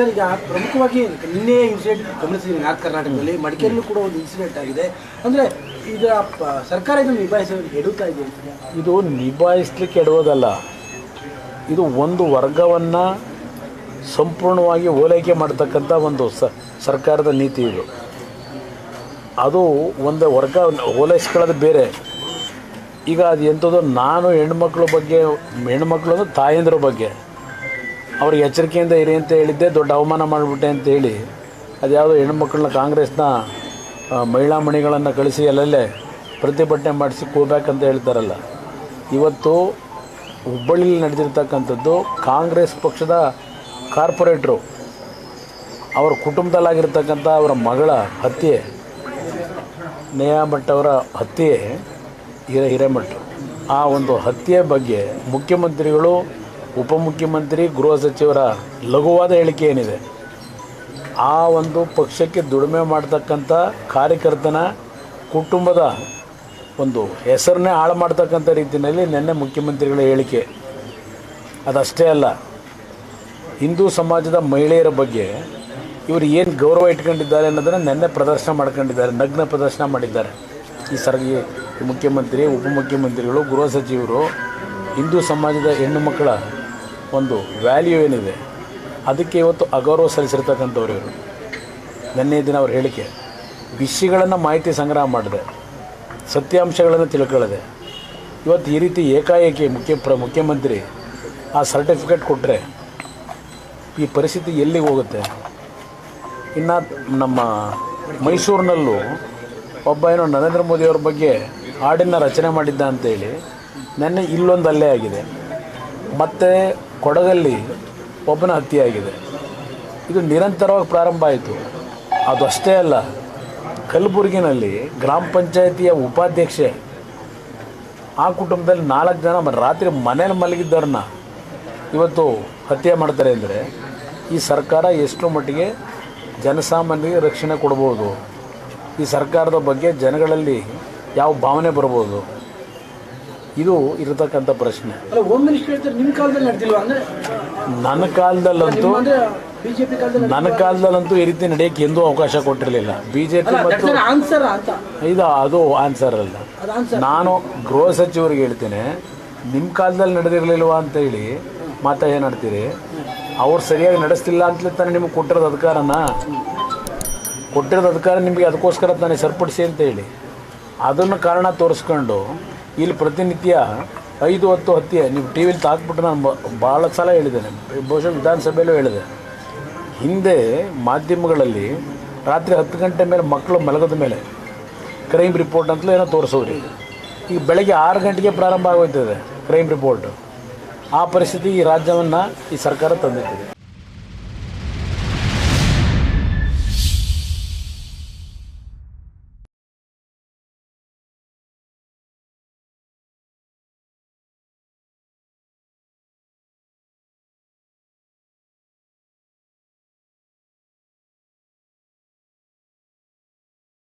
Sir ಈಗ ಪ್ರಮುಖವಾಗಿ ನಿನ್ನೆ ಇನ್ಸಿಡೆಂಟ್ ಗಮನಿಸಿದ್ದೀನಿ ನಾರ್ತ್ ಕರ್ನಾಟಕದಲ್ಲಿ ಮಡಿಕೇರಿಯಲ್ಲೂ ಕೂಡ ಒಂದು ಇನ್ಸಿಡೆಂಟ್ ಆಗಿದೆ. ಅಂದರೆ ಈಗ ಸರ್ಕಾರ ಇದನ್ನು ನಿಭಾಯಿಸಲು ಎಡುತ್ತಾ ಇದೆ ಇದು ನಿಭಾಯಿಸ್ಲಿಕ್ಕೆ ಎಡುವುದಲ್ಲ. ಇದು ಒಂದು ವರ್ಗವನ್ನು ಸಂಪೂರ್ಣವಾಗಿ ಓಲೈಕೆ ಮಾಡ್ತಕ್ಕಂಥ ಒಂದು ಸರ್ಕಾರದ ನೀತಿ ಇದು. ಅದು ಒಂದು ವರ್ಗ ಓಲೈಸ್ಕೊಳ್ಳೋದು ಬೇರೆ. ಈಗ ಅದು ಎಂಥದ್ದು ನಾನು ಹೆಣ್ಮಕ್ಳ ಬಗ್ಗೆ ಹೆಣ್ಮಕ್ಳು ಅಂದರೆ ತಾಯಂದ್ರ ಬಗ್ಗೆ. ಅವ್ರಿಗೆ ಎಚ್ಚರಿಕೆಯಿಂದ ಇರಿ ಅಂತ ಹೇಳಿದ್ದೆ, ದೊಡ್ಡ ಅವಮಾನ ಮಾಡಿಬಿಟ್ಟೆ ಅಂತ ಹೇಳಿ. ಅದು ಯಾವುದೋ ಹೆಣ್ಮಕ್ಳನ್ನ ಕಾಂಗ್ರೆಸ್ನ ಮಹಿಳಾ ಮಣಿಗಳನ್ನು ಕಳಿಸಿ ಅಲ್ಲಲ್ಲೇ ಪ್ರತಿಭಟನೆ ಮಾಡಿಸಿ ಕೂಬೇಕಂತ ಹೇಳ್ತಾರಲ್ಲ. ಇವತ್ತು ಹುಬ್ಬಳ್ಳಿಯಲ್ಲಿ ನಡೆದಿರ್ತಕ್ಕಂಥದ್ದು ಕಾಂಗ್ರೆಸ್ ಪಕ್ಷದ ಕಾರ್ಪೊರೇಟ್ರು. ಅವರ ಕುಟುಂಬದಲ್ಲಾಗಿರ್ತಕ್ಕಂಥ ಅವರ ಮಗಳ ಹತ್ಯೆ ನೇಹಾ ಭಟ್ ಅವರ ಹತ್ಯೆ, ಹಿರೇ ಹಿರೇಮಠ್. ಆ ಒಂದು ಹತ್ಯೆ ಬಗ್ಗೆ ಮುಖ್ಯಮಂತ್ರಿಗಳು ಉಪಮುಖ್ಯಮಂತ್ರಿ, ಗೃಹ ಸಚಿವರ ಲಘುವಾದ ಹೇಳಿಕೆ ಏನಿದೆ? ಆ ಒಂದು ಪಕ್ಷಕ್ಕೆ ದುಡಿಮೆ ಮಾಡ್ತಕ್ಕಂಥ ಕಾರ್ಯಕರ್ತನ ಕುಟುಂಬದ ಒಂದು ಹೆಸರನ್ನೇ ಹಾಳು ಮಾಡ್ತಕ್ಕಂಥ ರೀತಿಯಲ್ಲಿ ನಿನ್ನೆ ಮುಖ್ಯಮಂತ್ರಿಗಳ ಹೇಳಿಕೆ. ಅದಷ್ಟೇ ಅಲ್ಲ, ಹಿಂದೂ ಸಮಾಜದ ಮಹಿಳೆಯರ ಬಗ್ಗೆ ಇವರು ಏನು ಗೌರವ ಇಟ್ಕೊಂಡಿದ್ದಾರೆ ಅನ್ನೋದನ್ನು ನಿನ್ನೆ ಪ್ರದರ್ಶನ ಮಾಡ್ಕೊಂಡಿದ್ದಾರೆ, ನಗ್ನ ಪ್ರದರ್ಶನ ಮಾಡಿದ್ದಾರೆ. ಈ ಸರ್ ಈ ಮುಖ್ಯಮಂತ್ರಿ, ಉಪಮುಖ್ಯಮಂತ್ರಿಗಳು, ಗೃಹ ಸಚಿವರು ಹಿಂದೂ ಸಮಾಜದ ಹೆಣ್ಣು ಮಕ್ಕಳ ಒಂದು ವ್ಯಾಲ್ಯೂ ಏನಿದೆ, ಅದಕ್ಕೆ ಇವತ್ತು ಅಗೌರವ ಸಲ್ಲಿಸಿರ್ತಕ್ಕಂಥವ್ರು ಇವರು. ನಿನ್ನೆ ದಿನ ಅವ್ರ ಹೇಳಿಕೆ, ವಿಷಯಗಳನ್ನು ಮಾಹಿತಿ ಸಂಗ್ರಹ ಮಾಡಿದೆ, ಸತ್ಯಾಂಶಗಳನ್ನು ತಿಳ್ಕೊಳ್ಳದೆ. ಇವತ್ತು ಈ ರೀತಿ ಏಕಾಏಕಿ ಮುಖ್ಯ ಪ್ರ, ಮುಖ್ಯಮಂತ್ರಿ ಆ ಸರ್ಟಿಫಿಕೇಟ್ ಕೊಟ್ಟರೆ ಈ ಪರಿಸ್ಥಿತಿ ಎಲ್ಲಿಗೆ ಹೋಗುತ್ತೆ? ಇನ್ನು ನಮ್ಮ ಮೈಸೂರಿನಲ್ಲೂ ಒಬ್ಬ ಏನೋ ನರೇಂದ್ರ ಮೋದಿಯವ್ರ ಬಗ್ಗೆ ಹಾಡಿನ ರಚನೆ ಮಾಡಿದ್ದ ಅಂತೇಳಿ ನೆನ್ನೆ ಇಲ್ಲೊಂದು ಅಲ್ಲೇ ಆಗಿದೆ. ಮತ್ತು ಕೊಡಗಲ್ಲಿ ಒಬ್ಬನ ಹತ್ಯೆಯಾಗಿದೆ. ಇದು ನಿರಂತರವಾಗಿ ಪ್ರಾರಂಭ ಆಯಿತು. ಅದು ಅಷ್ಟೇ ಅಲ್ಲ, ಕಲಬುರಗಿನಲ್ಲಿ ಗ್ರಾಮ ಪಂಚಾಯತಿಯ ಉಪಾಧ್ಯಕ್ಷೆ, ಆ ಕುಟುಂಬದಲ್ಲಿ ನಾಲ್ಕು ಜನ ರಾತ್ರಿ ಮನೇಲಿ ಮಲಗಿದ್ದವ್ರನ್ನ ಇವತ್ತು ಹತ್ಯೆ ಮಾಡ್ತಾರೆ ಅಂದರೆ, ಈ ಸರ್ಕಾರ ಎಷ್ಟು ಮಟ್ಟಿಗೆ ಜನಸಾಮಾನ್ಯರಿಗೆ ರಕ್ಷಣೆ ಕೊಡ್ಬೋದು. ಈ ಸರ್ಕಾರದ ಬಗ್ಗೆ ಜನಗಳಲ್ಲಿ ಯಾವ ಭಾವನೆ ಬರ್ಬೋದು. ಇದು ಇರತಕ್ಕಂಥ ಪ್ರಶ್ನೆ. ನಿಮ್ಮ ಕಾಲದಲ್ಲಿ ಅಂದರೆ ನನ್ನ ಕಾಲದಲ್ಲಂತೂ ನನ್ನ ಕಾಲದಲ್ಲಂತೂ ಈ ರೀತಿ ನಡೆಯಕ್ಕೆ ಎಂದೂ ಅವಕಾಶ ಕೊಟ್ಟಿರಲಿಲ್ಲ. ಬಿ ಜೆ ಪಿ ಮತ್ತು ಇದು ಅದು ಆನ್ಸರ್ ಅಲ್ಲ. ನಾನು ಗೃಹ ಸಚಿವರಿಗೆ ಹೇಳ್ತೇನೆ ನಿಮ್ಮ ಕಾಲದಲ್ಲಿ ನಡೆದಿರಲಿಲ್ವಾ ಅಂತ ಹೇಳಿ ಮಾತಾ ಏನಾಡ್ತೀರಿ ಅವ್ರು ಸರಿಯಾಗಿ ನಡೆಸ್ತಿಲ್ಲ ಅಂತಲೇ ತಾನೇ ನಿಮಗೆ ಕೊಟ್ಟಿರೋದು ಅಧಿಕಾರನ? ಕೊಟ್ಟಿರೋದು ಅಧಿಕಾರ ನಿಮಗೆ ಅದಕ್ಕೋಸ್ಕರ ತಾನೇ ಸರಿಪಡಿಸಿ ಅಂತ ಹೇಳಿ. ಅದನ್ನು ಕಾರಣ ತೋರಿಸ್ಕೊಂಡು ಇಲ್ಲಿ ಪ್ರತಿನಿತ್ಯ ಐದು ಹತ್ತು ಹತ್ಯೆ ನೀವು ಟಿ ವಿಲಿ ತಾಕ್ಬಿಟ್ಟು ನಾನು ಭಾಳ ಸಲ ಹೇಳಿದ್ದೇನೆ ಬಹುಶಃ ವಿಧಾನಸಭೆಯಲ್ಲೂ ಹೇಳಿದೆ. ಹಿಂದೆ ಮಾಧ್ಯಮಗಳಲ್ಲಿ ರಾತ್ರಿ ಹತ್ತು ಗಂಟೆ ಮೇಲೆ ಮಕ್ಕಳು ಮಲಗದ ಮೇಲೆ ಕ್ರೈಮ್ ರಿಪೋರ್ಟ್ ಅಂತಲೂ ಏನೋ ತೋರಿಸೋರಿ ಈಗ ಬೆಳಗ್ಗೆ ಆರು ಗಂಟೆಗೆ ಪ್ರಾರಂಭ ಆಗೋಯ್ತದೆ ಕ್ರೈಮ್ ರಿಪೋರ್ಟ್ ಆ ಪರಿಸ್ಥಿತಿ ಈ ರಾಜ್ಯವನ್ನು ಈ ಸರ್ಕಾರ ತಂದಿಟ್ಟಿದೆ.